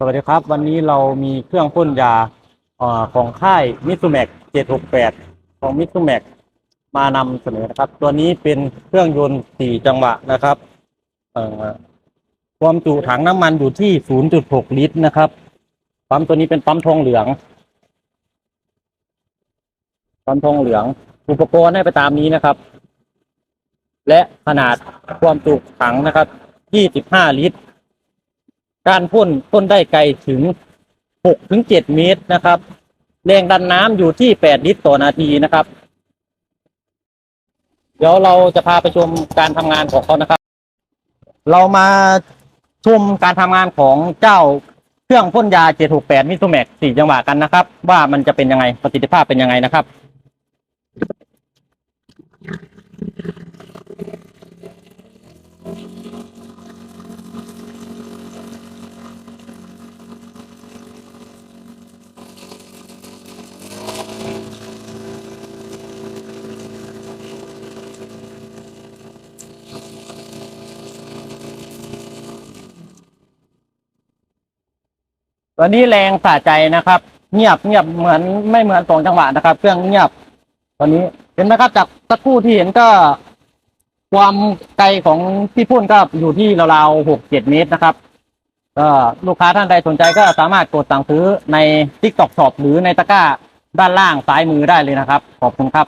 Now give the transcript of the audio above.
สวัสดีครับ วันนี้เรามีเครื่องพ่นยาอของค่ายมิตซูแม็ก768 ของมิตซูแม็กมานำเสนอนะครับ ตัวนี้เป็นเครื่องยนต์สี่จังหวะนะครับความจุถังน้ำมันอยู่ที่ 0.6 ลิตรนะครับปั๊มตัวนี้เป็นปั๊มทองเหลืองปั๊มทองเหลือง อุปกรณ์ให้ไปตามนี้นะครับ และขนาดความจุถังนะครับ 25 ลิตร การพ่นพ่นได้ไกลถึง6ถึง7เมตรนะครับ แรงดันน้ำอยู่ที่8ลิตรต่อนาทีนะครับ เดี๋ยวเราจะพาไปชมการทำงานของเขานะครับ เรามาชมการทำงานของเจ้าเครื่องพ่นยา 768มิโซแม็ก4จังหวะกันนะครับ ว่ามันจะเป็นยังไงประสิทธิภาพเป็นยังไงนะครับ ตัวนี้แรงสะใจนะครับ เงียบเงียบเหมือนไม่เหมือนสองจังหวะนะครับ เครื่องเงียบตอนนี้เห็นไหมครับจากสักครู่ที่เห็นก็ ความไกลของที่พ่นก็อยู่ที่ราวๆหกเจ็ดเมตรนะครับก็ลูกค้าท่านใดสนใจก็สามารถกดสั่งซื้อใน t ิ k t o k Shop หรือในตะกร้าด้านล่างซ้ายมือได้เลยนะครับ ขอบคุณครับ